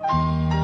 Música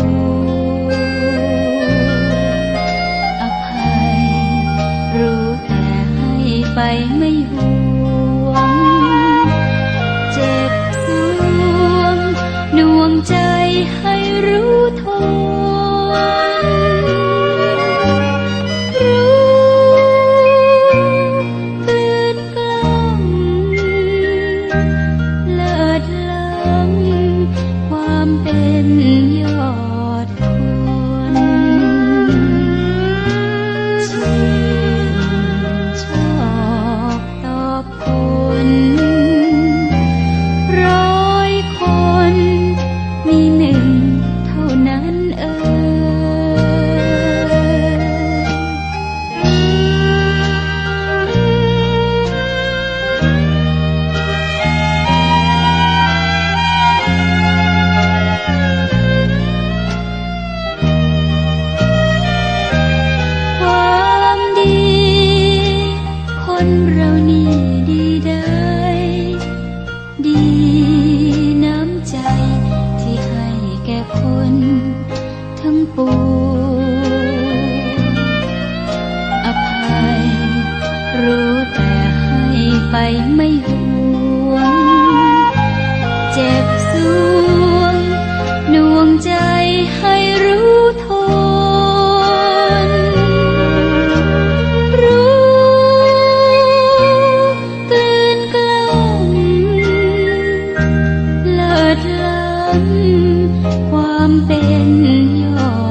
amor. ปูอภัย รู้แต่ให้ไปไม่หวง เจ็บสวงดวงใจให้รู้ทน รู้ตื่นกลั้นเลิดล้ำความเป็นยอด